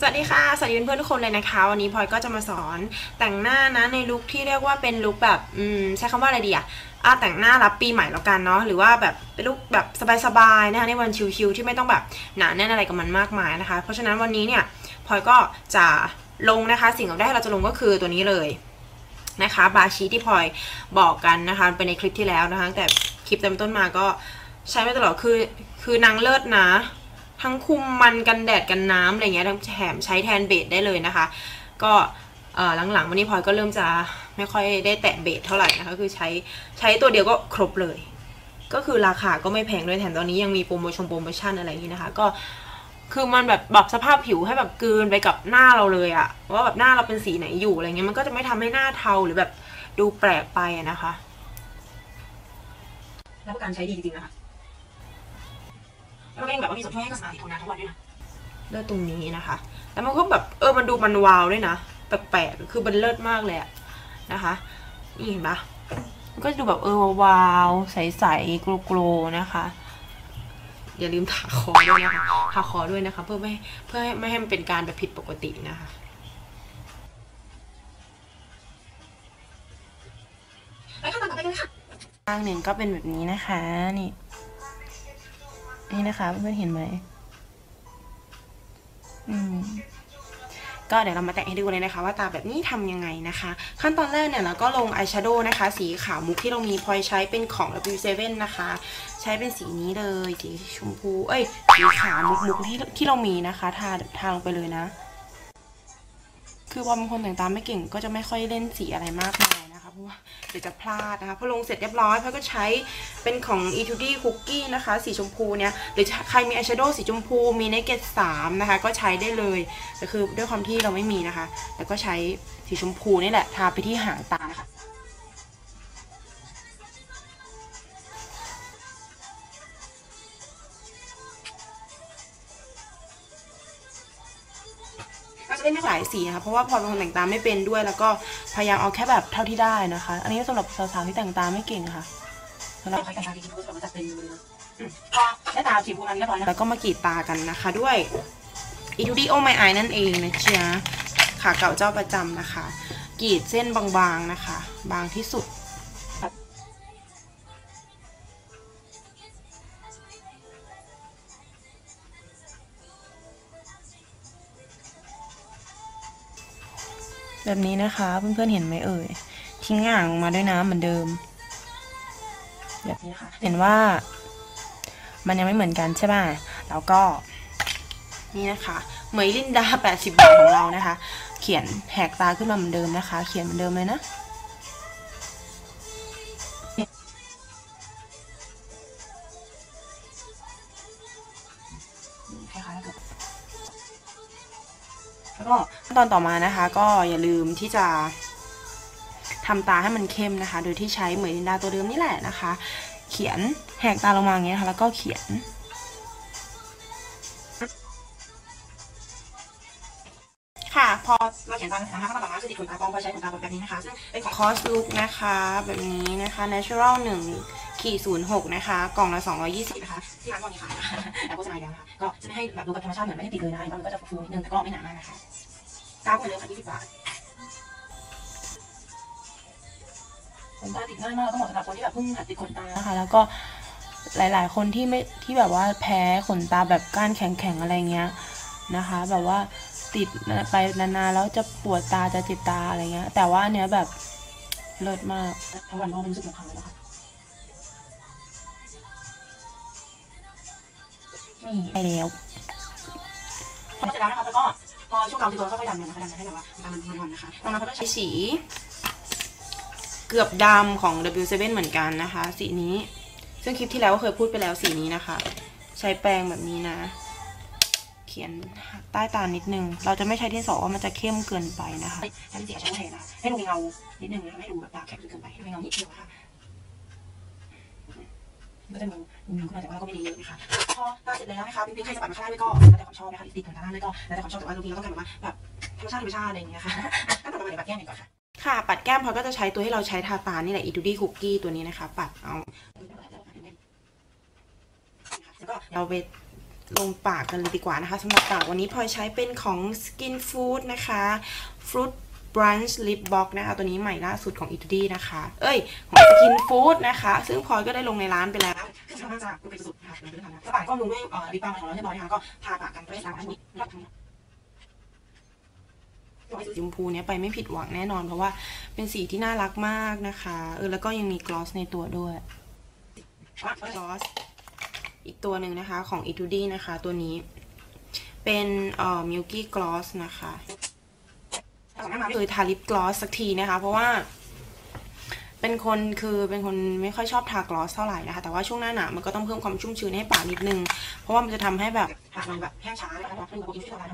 สวัสดีค่ะ สวัสดีเพื่อนๆทุกคนเลยนะคะ วันนี้พลอยก็จะมาสอนแต่งหน้านะในลุคที่เรียกว่าเป็นลุคแบบอืมใช้คำว่าอะไรดีอะอะแต่งหน้ารับปีใหม่แล้วกันเนาะหรือว่าแบบเป็นลุคแบบสบายๆนะคะในวันชิลๆที่ไม่ต้องแบบหนาแน่นอะไรกับมันมากมายนะคะ เพราะฉะนั้นวันนี้เนี่ยพลอยก็จะลงนะคะ สิ่งแรกเราจะลงก็คือตัวนี้เลยนะคะ บาชีที่พลอยบอกกันนะคะเป็นในคลิปที่แล้วนะคะแต่คลิปเต็มต้นมาก็ใช้มาตลอดคือคือนางเลิศนะ ทั้งคุมมันกันแดดกันน้ำอะไรเงี้ยทั้งแถมใช้แทนเบสได้เลยนะคะ ก็หลังๆวันนี้พลอยก็เริ่มจะไม่ค่อยได้แตะเบสเท่าไหร่นะคะคือใช้ใช้ตัวเดียวก็ครบเลย ก็คือราคาก็ไม่แพงด้วยแถมตอนนี้ยังมีโปรโมชั่นโปรโมชั่นอะไรอย่างนี้นะคะ ก็คือมันแบบปรับสภาพผิวให้แบบกลืนไปกับหน้าเราเลยอะว่าแบบหน้าเราเป็นสีไหนอยู่อะไรเงี้ยมันก็จะไม่ทำให้หน้าเทาหรือแบบดูแปลกไปนะคะรับประกันใช้ดีจริงๆนะคะ แล้วก็ยังแบบว่ามีส่วนช่วยให้กระสานติดทนนานทั้งวันด้วยนะเลือดตรงนี้นะคะ แล้วมันก็แบบเออมันดูมันวาวด้วยนะแปลกๆคือมันเลิศมากเลยอะนะคะนี่เห็นปะมันก็จะดูแบบเออวาวๆใสๆกลวๆนะคะ อย่าลืมทาคอด้วยนะคะทาคอด้วยนะคะ เพื่อไม่เพื่อไม่ให้มันเป็นการแบบผิดปกตินะคะข้างหนึ่งก็เป็นแบบนี้นะคะนี่ นี่นะคะเพื่อนเห็นไหมอืมก็เดี๋ยวเรามาแตะให้ดูเลยนะคะ ว่าตาแบบนี้ทำยังไงนะคะ ขั้นตอนแรกเนี่ยเราก็ลงอายแชโดว์นะคะ สีขาวมุกที่เรามีพลอยใช้เป็นของ W7 นะคะ ใช้เป็นสีนี้เลยสีชมพูเอ้ยสีขาวมุกมุกที่ที่เรามีนะคะทาทาลงไปเลยนะ คือพอเป็นคนแต่งตาไม่เก่งก็จะไม่ค่อยเล่นสีอะไรมากมายนะคะเพ ราะว่าเดี๋ยวจะพลาดนะคะพอลงเสร็จเรียบร้อยพ่อก็ใช้เป็นของ e t u d y Cookie นะคะ สีชมพูเนี่ยหรือใครมีอายแชโดว์สีชมพูมีในเกตสามนะคะ ก็ใช้ได้เลยแต่คือด้วยความที่เราไม่มีนะคะ แล้วก็ใช้สีชมพูนี่แหละทาไปที่หางตานะคะ เราจะเล่นไม่หลายสีนะคะเพราะว่าพอเป็นคนแต่งตาไม่เป็นด้วย แล้วก็พยายามเอาแค่แบบเท่าที่ได้นะคะ อันนี้สำหรับสาวๆที่แต่งตาไม่เก่งค่ะสำหรับใครแต่งตาดีๆเพราะว่ามันจะเป็นมือนะพอได้ตาสีพวกนั้นเรียบร้อยแล้วก็มากรีดตากันนะคะด้วยอีทูดีโอไมไอนั่นเองนะจ๊ะขาเก่าเจ้าประจำนะคะกรีดเส้นบางๆนะคะ บางที่สุด แบบนี้นะคะเพื่อนๆเห็นไหมเอ่ยทิ้งอ่างมาด้วยน้ำเหมือนเดิม แบบนี้ค่ะ เห็นว่า มันยังไม่เหมือนกันใช่ป่ะแล้วก็ นี่นะคะเหมยลินดา 80 บาทของเรานะคะ เขียนแหกตาขึ้นมาเหมือนเดิมนะคะ เขียนเหมือนเดิมเลยนะ แล้วก็ขั้นตอนต่อมานะคะ ก็อย่าลืมที่จะทำตาให้มันเข้มนะคะ โดยที่ใช้เหมยลินดาตัวเดิมนี่แหละนะคะ เขียนแหกตาลงมาอย่างเงี้ยค่ะ แล้วก็เขียน ค่ะ พอเราเขียนตามนะคะขั้นตอนต่อมาคือติดขนตาปลอมพอใช้ขนตาปลอมแบบนี้นะคะ ซึ่งเป็นของคอสลุกนะคะ แบบนี้นะคะ natural 1ขีด06นย์หกนะคะ กล่องละ220นะคะที่ร้านก็มีขายนะคะแต่โฆษณาแล้วนะคะก็จะไม่ให้แบบดูกับธรรมชาติเหมือนไม่ได้ติดเลยนะมันก็จะฟูนิดนึงแต่ก็ไม่หนามากนะคะก้าวเหมือนเดิมค่ะ20บาทขนตาติดง่ายมากต้องบอกสำหรับคนที่แบบเพิ่งหัดติดขนตานะคะ แล้วก็หลาย ๆ คนที่ไม่ที่แบบว่าแพ้ขนตาแบบก้านแข็งๆอะไรเงี้ยนะคะ แบบว่า ติดไปนานๆแล้วจะปวดตาจะเจ็บตาอะไรเงี้ย แต่ว่าอันเนี้ยแบบเลิศมากทั้งวันก็ไม่รู้สึกหมดครั้งแล้วนะคะนี่ไปแล้วพอเสร็จแล้วนะคะแล้วก็พอช่วงกลางตัวก็ค่อยดันมันนะคะดันมันให้แบบว่ามันมันๆนะคะตอนนั้นเขาก็ใช้ใช้สี เกือบดำของ W7 เหมือนกันนะคะ สีนี้ ซึ่งคลิปที่แล้วก็เคยพูดไปแล้วสีนี้นะคะ ใช้แปรงแบบนี้นะเขียนใต้ตานิดนึง เราจะไม่ใช้ที่สอว่ามันจะเข้มเกินไปนะคะใช้เสีใช้เทนะคะให้ดูมีเงานิดนึงนะคะไม่ดูแบบตาแคบเกินไปให้เงานิดเดียวนะคะก็จะมีมีขึ้นมาแต่ว่าก็ไม่ได้เยอะนะคะพอตาเสร็จแล้วนะคะพี่ๆใครจะปัดมาข้างหน้าด้วยก็แล้วแต่ความชอบนะคะติดขนตาล่างด้วยก็แล้วแต่ความชอบแต่ว่าลูกนี้เราต้องการแบบว่าแบบธรรมชาติธรรมชาติอะไรอย่างเงี้ยค่ะก็ต่อมาเดี๋ยวปัดแก้มดีกว่าค่ะค่ะปัดแก้มพอก็จะใช้ตัวที่เราใช้ทาตานี่แหละ e t u d y Cookie ตัวนี้นะคะ ปัดเอาแล้วก็เราไป ลงปากกันเลยดีกว่านะคะสำหรับปากวันนี้พลอยใช้เป็นของ Skin Food นะคะ Fruit Brunch Lip Box นะคะตัวนี้ใหม่ล่าสุดของ e t u d y นะคะ เอ้ย ของ Skin Food นะคะ ซึ่งพลอยก็ได้ลงในร้านไปแล้วคือสามารถจะดูเป็นสุดๆค่ะเป็นทางสปายก็ลงด้วยอ่อลิปบาล์มของเราเรียบร้อยนะคะก็ทาปากกันเพื่อล้างอันนี้รอบทั้งหมดสีชมพูเนี้ยไปไม่ผิดหวังแน่นอน เพราะว่าเป็นสีที่น่ารักมากนะคะเออแล้วก็ยังมีกลอสในตัวด้วยกลอส อีกตัวหนึ่งนะคะของ e t u d y นะคะ ตัวนี้เป็นเอ่อ Milky Gloss นะคะเคยทาลิปกลอสสักทีนะคะ เพราะว่าเป็นคนคือเป็นคนไม่ค่อยชอบทากลอสเท่าไหร่นะคะ แต่ว่าช่วงหน้าหนาวมันก็ต้องเพิ่มความชุ่มชื้นให้ปากนิดนึง เพราะว่ามันจะทำให้แบบหากมันแบบแห้งช้าแล้วก็คือโปรตีนที่ละ